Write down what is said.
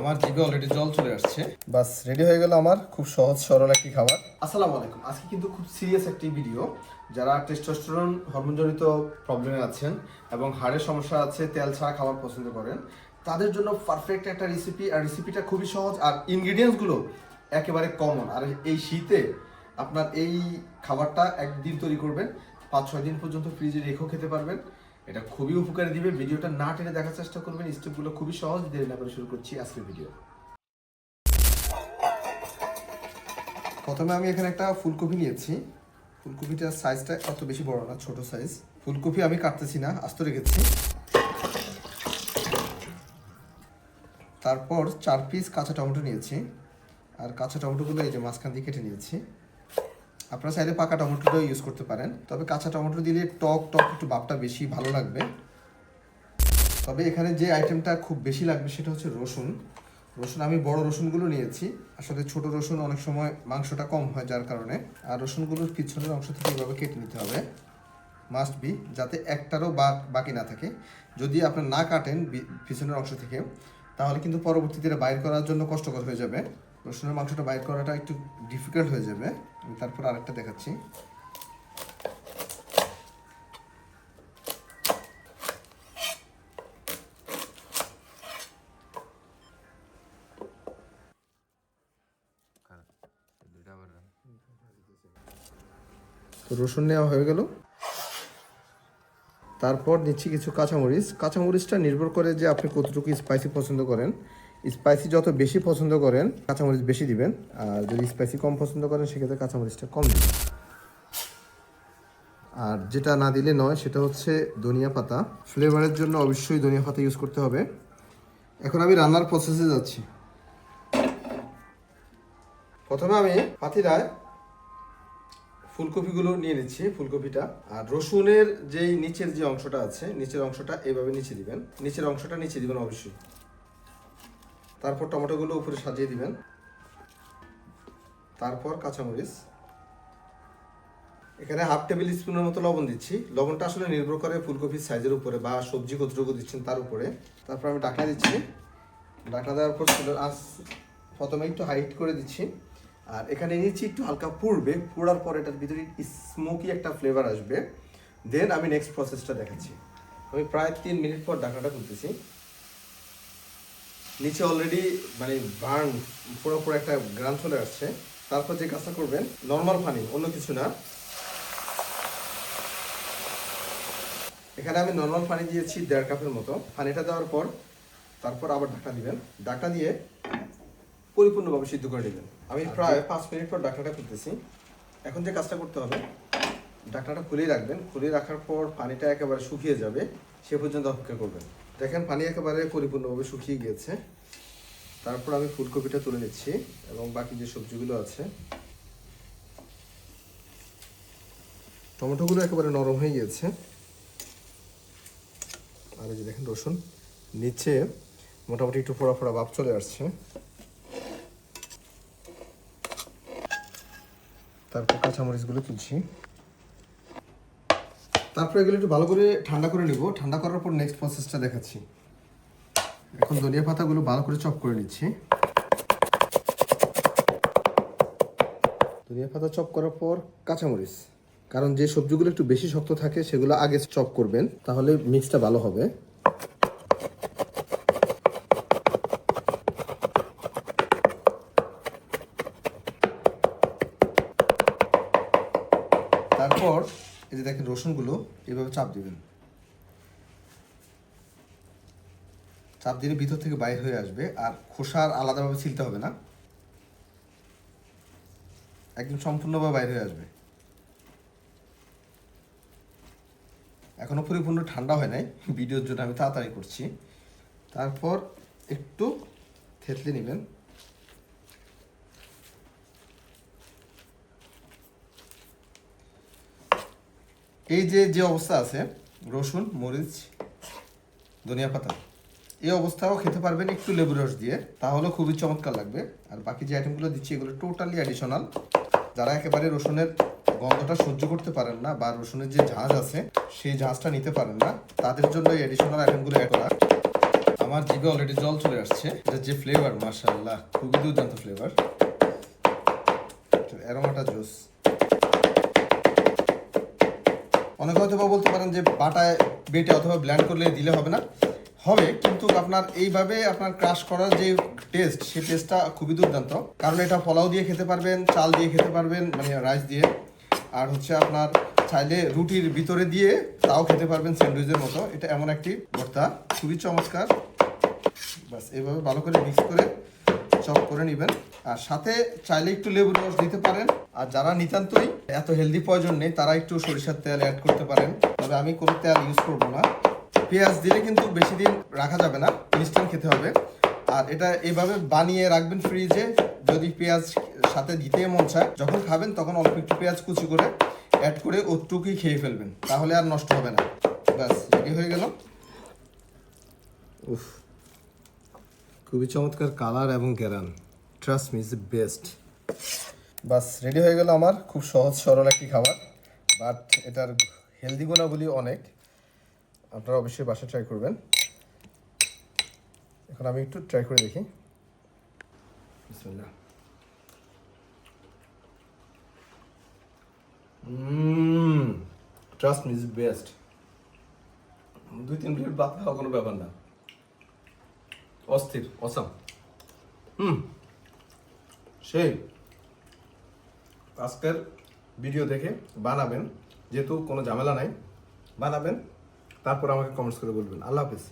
আমার জিভে অলরেডি জল চলে আসছে। বাস রেডি হয়ে গেল আমার খুব সহজ সরল একটি খাবার। আসসালামু আলাইকুম। আজকে কিন্তু খুব সিরিয়াস একটি ভিডিও যারা টেস্টোস্টেরন হরমোনজনিত প্রবলেমে আছেন এবং হাড়ের সমস্যা আছে তেল ছাড়া খাবার পছন্দ করেন তাদের জন্য পারফেক্ট একটা রেসিপি আর রেসিপিটা খুবই সহজ আর ইনগ্রিডিয়েন্টসগুলো একেবারে কমন আর এই শীতে আপনার এই খাবারটা একদিন তৈরি করবেন পাঁচ ছয় দিন পর্যন্ত ফ্রিজে রেখেও খেতে পারবেন। এটা খুবই উপকারী দিবে। ভিডিওটা না টেনে দেখার চেষ্টা করবেন। স্টেপগুলো খুবই সহজ। দেরি না করে শুরু করছি আজকের ভিডিও। প্রথমে আমি এখানে একটা ফুলকপি নিয়েছি। ফুলকপিটার সাইজটা অত বেশি বড় না, ছোট সাইজ ফুলকপি আমি কাটতেছি না, আস্ত রেখেছি। তারপর চার পিস কাঁচা টমেটো নিয়েছি। আর কাঁচা টমেটোগুলো এই যে মাঝখান দিয়ে কেটে নিয়েছি। আপনারা চাইলে পাকা টমেটোটাও ইউজ করতে পারেন। তবে কাঁচা টমেটো দিলে টক টক একটু ভাবটা বেশি ভালো লাগবে। তবে এখানে যে আইটেমটা খুব বেশি লাগবে সেটা হচ্ছে রসুন। রসুন, আমি বড় রসুনগুলো নিয়েছি। আসলে ছোট রসুন অনেক সময় মাংসটা কম হয় যার কারণে। আর রসুনগুলোর পিছনের অংশ থেকে এভাবে কেটে নিতে হবে। মাস্ট বি যাতে একটারও বাকি না থাকে। যদি আপনার না কাটেন পিছনের অংশ থেকে, তাহলে কিন্তু পরবর্তীতে বাইর করার জন্য কষ্টকর হয়ে যাবে। রসুনের মাংসটা বাইর করাটা একটু ডিফিকাল্ট হয়ে যাবে। তারপর আরেকটা দেখাচ্ছি। রসুন নেওয়া হয়ে গেল। তারপর নিচ্ছি কিছু কাঁচামরিচ। কাঁচামরিচটা নির্ভর করে যে আপনি কতটুকু স্পাইসি পছন্দ করেন। স্পাইসি যত বেশি পছন্দ করেন, কাঁচামরিচ বেশি দিবেন। আর যদি স্পাইসি কম পছন্দ করেন, সেক্ষেত্রে কাঁচামরিচটা কম দিবেন। আর যেটা না দিলে নয়, সেটা হচ্ছে ধনিয়া পাতা। ফ্লেভারের জন্য অবশ্যই ধনিয়া পাতা ইউজ করতে হবে। এখন আমি রান্নার প্রসেসে যাচ্ছি। প্রথমে আমি পাতিলায় ফুলকপিগুলো নিয়ে নিচ্ছি, ফুলকপিটা। আর রসুনের যেই নিচের যে অংশটা আছে, নিচের অংশটা এভাবে নিচে দিবেন। নিচের অংশটা নিচে দিবেন অবশ্যই। তারপর টমেটোগুলো উপরে সাজিয়ে দিবেন। তারপর কাঁচামরিচ। এখানে হাফ টেবিল স্পুনের মতো লবণ দিচ্ছি। লবণটা আসলে নির্ভর করে ফুলকপির সাইজের উপরে বা সবজি কতটুকু দিচ্ছেন তার উপরে। তারপর আমি ডাকনা দিচ্ছি। ডাকনা দেওয়ার পর চুলার আঁচ প্রথমে একটু হাইট করে দিচ্ছি। আর এখানে নিচ্ছি একটু হালকা পুড়বে। পুড়ার পর এটার ভিতরে স্মোকি একটা ফ্লেভার আসবে। দেন আমি নেক্সট প্রসেসটা দেখাচ্ছি। আমি প্রায় তিন মিনিট পর ঢাকনাটা খুলতেছি। নিচে অলরেডি মানে বার্ন পুরো পুরো একটা গ্রান চলে আসছে। তারপর যে কাজটা করবেন নর্মাল পানি অন্য কিছু না। এখানে আমি নর্মাল পানি দিয়েছি দেড় কাপের মতো। পানিটা দেওয়ার পর তারপর আবার ঢাকা দিবেন। ঢাকা দিয়ে পরিপূর্ণভাবে সিদ্ধ করে নেবেন। আমি প্রায় পাঁচ মিনিট পর ঢাকনাটা খুলতেছি। এখন যে কাজটা করতে হবে ঢাকনাটা খুলেই রাখবেন। খুলে রাখার পর পানিটা একেবারে শুকিয়ে যাবে। সে পর্যন্ত অপেক্ষা করবেন। দেখেন, পানি একেবারে পরিপূর্ণভাবে শুকিয়ে গিয়েছে। তারপর আমি ফুলকপিটা তুলে নিচ্ছি এবং বাকি যে সবজিগুলো আছে, টমেটোগুলো একেবারে নরম হয়ে গিয়েছে। আর এই যে দেখেন, রসুন নিচে মোটামুটি একটু ফোড়া ফোড়া ভাব চলে আসছে। তারপর কাঁচামরিচগুলো তুলছি। তারপর এগুলো একটু ভালো করে ঠান্ডা করে নিব। ঠান্ডা করার পর নেক্সট প্রসেসটা দেখাচ্ছি। এখন ধনিয়া পাতাগুলো ভালো করে চপ করে নিচ্ছি। ধনিয়া পাতা চপ করার পর কাঁচামরিচ। কারণ যে সবজিগুলো একটু বেশি শক্ত থাকে, সেগুলো আগে চপ করবেন, তাহলে মিক্সটা ভালো হবে। তারপর এই যে দেখেন রসুনগুলো, এভাবে চাপ দিবেন। চাপ দিলে ভিতর থেকে বাইর হয়ে আসবে, আর খোসা আর আলাদাভাবে ছিলতে হবে না। একদম সম্পূর্ণভাবে বাইর হয়ে আসবে। এখনও পরিপূর্ণ ঠান্ডা হয় নাই, ভিডিওর জন্য আমি তাড়াতাড়ি করছি। তারপর একটু থেতলে নেবেন। এই যে যে অবস্থা আছে, রসুন, মরিচ, ধনিয়া পাতা, এই অবস্থাও খেতে পারবেন একটু লেবু রস দিয়ে। তাহলে খুবই চমৎকার লাগবে। আর বাকি যে আইটেমগুলো দিচ্ছি, এগুলো টোটালি অ্যাডিশনাল যারা একেবারে রসুনের গন্ধটা সহ্য করতে পারেন না বা রসুনের যে ঝাঁজ আছে, সেই ঝাঁজটা নিতে পারেন না। তাদের জন্য এই অ্যাডিশনাল আইটেমগুলো অ্যাড করা আমার জিভে অলরেডি জল চলে আসছে। এটা যে ফ্লেভার মাশাআল্লাহ, খুবই দুর্দান্ত ফ্লেভার অ্যারোমাটা জুস অনেকে হয়তো বা বলতে পারেন যে বাটায়, বেটে অথবা ব্ল্যান্ড করলে দিলে হবে না। হবে, কিন্তু আপনার এইভাবে আপনার ক্রাশ করার যে টেস্ট সেই টেস্টটা খুবই দুর্দান্ত। কারণ এটা পোলাও দিয়ে খেতে পারবেন, চাল দিয়ে খেতে পারবেন মানে রাইস দিয়ে। আর হচ্ছে আপনার চাইলে রুটির ভিতরে দিয়ে তাও খেতে পারবেন স্যান্ডউইচের মতো। এটা এমন একটি ভর্তা, খুবই চমৎকার। বাস এইভাবে ভালো করে মিক্স করে চপ করে নেবেন। আর সাথে চাইলে একটু লেবুর রস দিতে পারেন। আর যারা নিতান্তই এত হেলদি প্রয়োজন নেই, তারা একটু সরিষার তেল অ্যাড করতে পারেন। তবে আমি কোনো তেল ইউজ করব না। পেঁয়াজ দিলে কিন্তু বেশি দিন রাখা যাবে না ইনস্ট্যান্ট খেতে হবে। আর এটা এভাবে বানিয়ে রাখবেন ফ্রিজে যদি পেঁয়াজ সাথে দিতে মন চায়, যখন খাবেন তখন অল্প একটু পেঁয়াজ কুচি করে অ্যাড করে ওটুকুই খেয়ে ফেলবেন। তাহলে আর নষ্ট হবে না। ব্যাস রেডি হয়ে গেল। উফ। খুবই চমৎকার কালার এবং guarantee trust me is best bus ready হয়ে গেল আমার খুব সহজ সরল একটি খাবার বাট এটার হেলদি গুণাবলী অনেক। আপনারা অবশ্যই বাসা ট্রাই করবেন। এখন আমি একটু ট্রাই করে দেখি। ট্রাস্ট মি ইজ বেস্ট দুই তিন প্লেট বাদ খাওয়া কোনো ব্যাপার না। অস্থির, অসাম। হুম, সেই আজকের ভিডিও দেখে বানাবেন, যেহেতু কোনো ঝামেলা নাই, বানাবেন, তারপর আমাকে কমেন্টস করে বলবেন। আল্লাহ হাফিজ।